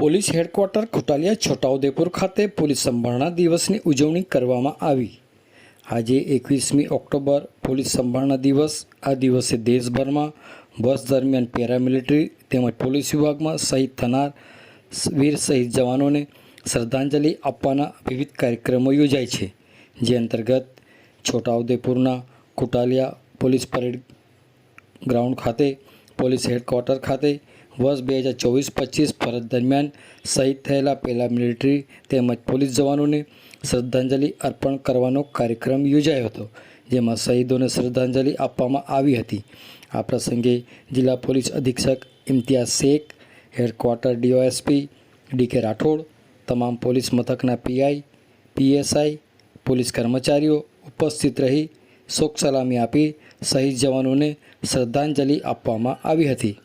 Police headquarter ખોટાલિયા Chhota Udepur ખાતે police સંભાળના દિવસની ઉજવણી કરવામાં આવી. આજે એકવીસમી ઓક્ટોબર પોલીસ સંભાળના દિવસ. આ દિવસે દેશભરમાં બસ દરમિયાન પેરામિલિટરી તેમજ પોલીસ વિભાગમાં શહીદ થનાર વીર શહીદ જવાનોને શ્રદ્ધાંજલિ આપવાના વિવિધ કાર્યક્રમો યોજાય છે. જે અંતર્ગત છોટાઉદેપુરના કુટાલિયા પોલીસ પરેડ ગ્રાઉન્ડ ખાતે, પોલીસ હેડક્વાર્ટર ખાતે વર્ષ બે હજાર ચોવીસ પચીસ ફરજ દરમિયાન શહીદ થયેલા પહેલા મિલિટરી તેમજ પોલીસ જવાનોને શ્રદ્ધાંજલિ અર્પણ કરવાનો કાર્યક્રમ યોજાયો હતો, જેમાં શહીદોને શ્રદ્ધાંજલિ આપવામાં આવી હતી. આ પ્રસંગે જિલ્લા પોલીસ અધિક્ષક Imtiyaz Shaikh, headquarter DYSP D K Rathod, તમામ પોલીસ મથકના પીઆઈ પીએસઆઈ પોલીસ કર્મચારીઓ ઉપસ્થિત રહી શોક સલામી આપી શહીદ જવાનોને શ્રદ્ધાંજલિ આપવામાં આવી હતી.